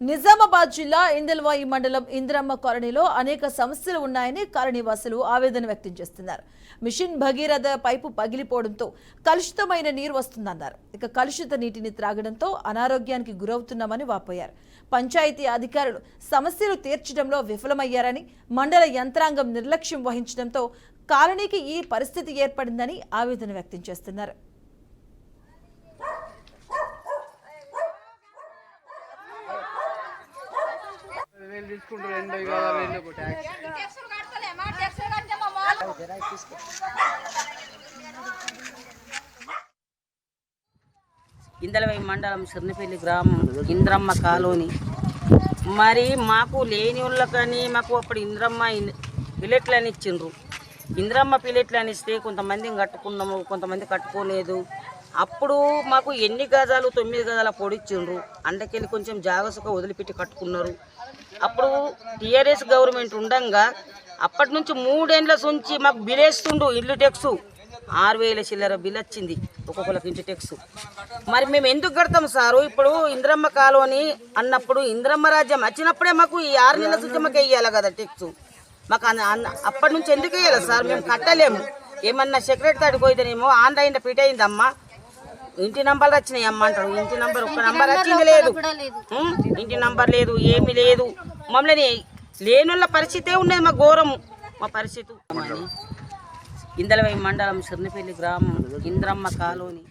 నిజామాబాద్ జిల్లా ఇందల్వాయి మండలం ఇంద్రమ్మ కాలనీలో అనేక సమస్యలు ఉన్నాయని కాలనీవాసులు ఆవేదన వ్యక్తం చేస్తున్నారు. మిషన్ భగీరథ పైపు పగిలిపోవడంతో కలుషితమైన నీరు వస్తుందన్నారు. ఇక కలుషిత నీటిని త్రాగడంతో అనారోగ్యానికి గురవుతున్నామని వాపోయారు. పంచాయతీ అధికారులు సమస్యలు తీర్చడంలో విఫలమయ్యారని మండల యంత్రాంగం నిర్లక్ష్యం వహించడంతో కాలనీకి ఈ పరిస్థితి ఏర్పడిందని ఆవేదన వ్యక్తం చేస్తున్నారు వేలు తీసుకుంటారు ఎనభై కాదా వేలు ఒక ట్యాక్స్ ట్యాక్సులు కడతలేమా ఇందలవై మండలం సిర్నపల్లి గ్రామం ఇంద్రమ్మ కాలోని. మరి మాకు లేని వాళ్ళకని మాకు అప్పుడు ఇంద్రమ్మ విలెట్లని ఇచ్చిండ్రు. ఇంద్రమ్మ పిల్లెట్లు అని ఇస్తే కొంతమంది కట్టుకున్నాము కొంతమంది కట్టుకోలేదు. అప్పుడు మాకు ఎన్ని గజాలు తొమ్మిది గజాల పొడిచ్చిండ్రు. అందుకెళ్ళి కొంచెం జాగసుగా వదిలిపెట్టి కట్టుకున్నారు. అప్పుడు టీఆర్ఎస్ గవర్నమెంట్ ఉండంగా అప్పటి నుంచి మూడేండ్ల నుంచి మాకు బిలేస్తుండు ఇల్లు టెక్స్. ఆరు వేల చిల్లర బిల్ వచ్చింది ఒక్కొక్కరికి ఇంటి టెక్స్. మరి మేము ఎందుకు కడతాం సారు? ఇప్పుడు ఇంద్రమ్మ కాలనీ అన్నప్పుడు ఇంద్రమ్మ రాజ్యం వచ్చినప్పుడే మాకు ఈ ఆరు నెలల నుంచి మాకు వేయాలి కదా టెక్స్. మాకు అన్న- అన్న- అప్పటి నుంచి ఎందుకు వేయాలి సార్? మేము కట్టలేము. ఏమన్నా సెక్రటరీ తాడికి పోయితేనేమో ఆన్లైన్ ఫిట్ అయిందమ్మా? ఇంటి నంబర్ వచ్చినాయి అమ్మ అంటారు. ఇంటి నంబర్ ఒక్క నంబర్ వచ్చింది లేదు? ఇంటి నంబర్ లేదు ఏమీ లేదు. మమ్మల్ని లేనున్న పరిస్థితే ఉన్నది మా ఘోరం మా పరిస్థితి. ఇందలవై మండలం సిర్నపల్లి గ్రామం ఇంద్రమ్మ కాలనీ